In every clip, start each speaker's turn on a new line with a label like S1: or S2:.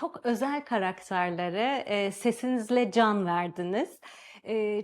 S1: çok özel karakterlere e, sesinizle can verdiniz.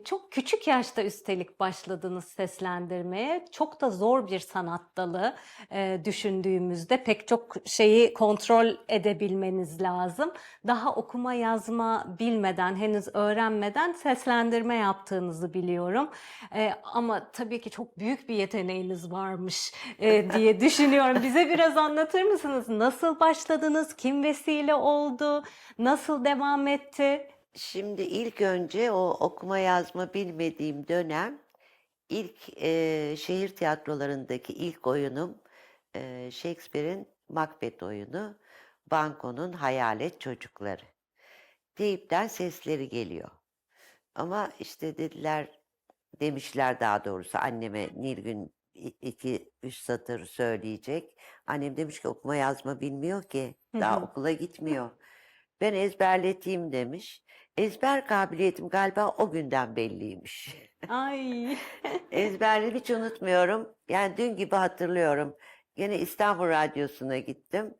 S1: Çok küçük yaşta üstelik başladınız seslendirmeye. Çok da zor bir sanat dalı e, düşündüğümüzde pek çok şeyi kontrol edebilmeniz lazım. Daha okuma yazma bilmeden, henüz öğrenmeden seslendirme yaptığınızı biliyorum. E, ama tabii ki çok büyük bir yeteneğiniz varmış e, diye düşünüyorum. Bize biraz anlatır mısınız? Nasıl başladınız? Kim vesile oldu? Nasıl devam etti?
S2: Şimdi ilk önce o okuma yazma bilmediğim dönem ilk e, şehir tiyatrolarındaki ilk oyunum e, Shakespeare'in Macbeth oyunu Banko'nun Hayalet Çocukları. Teyipten sesleri geliyor. Ama işte dediler demişler daha doğrusu anneme Nilgün iki üç satır söyleyecek. Annem demiş ki okuma yazma bilmiyor ki. Daha okula gitmiyor. Ben ezberleteyim demiş. Ezber kabiliyetim galiba o günden belliymiş.
S1: Ay.
S2: Ezberleri hiç unutmuyorum. Yani dün gibi hatırlıyorum. Gene İstanbul Radyosu'na gittim.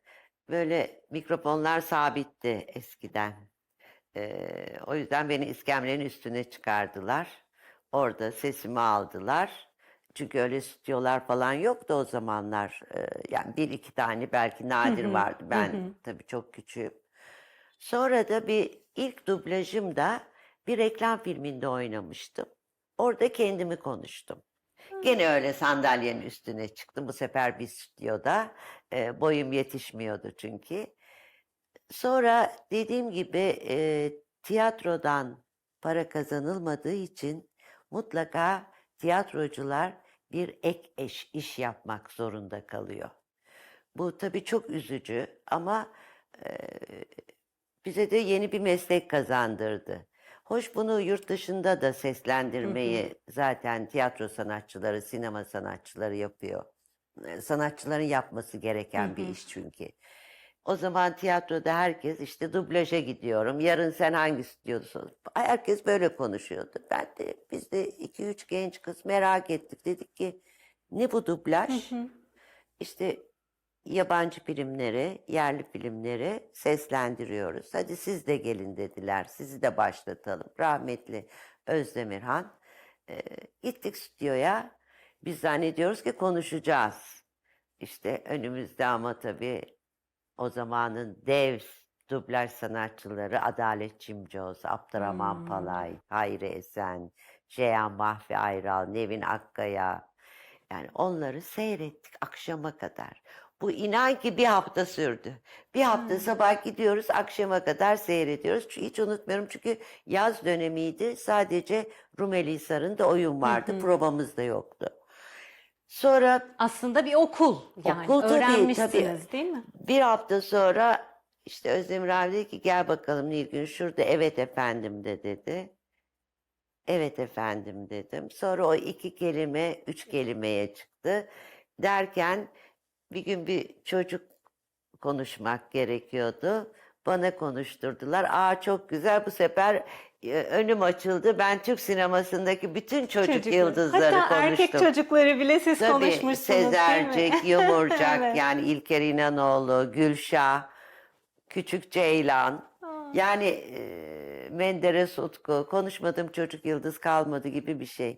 S2: Böyle mikrofonlar sabitti eskiden. Ee, o yüzden beni iskemlenin üstüne çıkardılar. Orada sesimi aldılar. Çünkü öyle stüdyolar falan yoktu o zamanlar. Ee, yani bir iki tane belki nadir vardı. Ben tabii çok küçüğüm. Sonra da bir ilk dublajım da bir reklam filminde oynamıştım. Orada kendimi konuştum. Gene öyle sandalyenin üstüne çıktım. Bu sefer bir stüdyoda. Ee, boyum yetişmiyordu çünkü. Sonra dediğim gibi e, tiyatrodan para kazanılmadığı için mutlaka tiyatrocular bir ek eş iş yapmak zorunda kalıyor. Bu tabii çok üzücü ama e, bize de yeni bir meslek kazandırdı. Hoş bunu yurt dışında da seslendirmeyi zaten tiyatro sanatçıları, sinema sanatçıları yapıyor. E, Sanatçıların yapması gereken bir iş çünkü. O zaman tiyatroda herkes işte dublaja gidiyorum. Yarın sen hangi stüdyosun? Herkes böyle konuşuyordu. Ben de biz de iki üç genç kız merak ettik. Dedik ki ne bu dublaj? İşte yabancı filmleri, yerli filmleri seslendiriyoruz. Hadi siz de gelin dediler. Sizi de başlatalım. Rahmetli Özdemirhan. Ee, gittik stüdyoya. Biz zannediyoruz ki konuşacağız. İşte önümüzde ama tabii o zamanın dev dublaj sanatçıları Adalet Cimcoz, Abdurrahman
S1: Hmm.
S2: Palay, Hayri Esen, Ceyhan Mahfi Ayral, Nevin Akkaya. Yani onları seyrettik akşama kadar. Bu inan ki bir hafta sürdü. Bir hafta
S1: Hmm.
S2: sabah gidiyoruz, akşama kadar seyrediyoruz. Hiç unutmuyorum çünkü yaz dönemiydi. Sadece Rumeli Hisarı'nda oyun vardı.
S1: hı.
S2: Provamız da yoktu. Sonra
S1: Aslında bir okul yani
S2: Okul tabii,
S1: öğrenmişsiniz
S2: tabii.
S1: değil mi?
S2: bir hafta sonra işte Özdemir abi dedi ki gel bakalım Nilgün şurada evet efendim de dedi. Evet efendim dedim. Sonra o iki kelime üç kelimeye çıktı. Derken bir gün bir çocuk konuşmak gerekiyordu. Bana konuşturdular. Aa çok güzel bu sefer e, önüm açıldı. Ben Türk sinemasındaki bütün çocuk
S1: Çocuklar.
S2: yıldızları
S1: Hatta
S2: konuştum.
S1: erkek çocukları bile siz
S2: Tabii
S1: konuşmuşsunuz değil mi?
S2: Sezercik, Yumurcak
S1: Evet.
S2: yani İlker İnanoğlu, Gülşah, Küçük Ceylan.
S1: Aa.
S2: Yani e, Menderes Utku, konuşmadığım çocuk yıldız kalmadı gibi bir şey.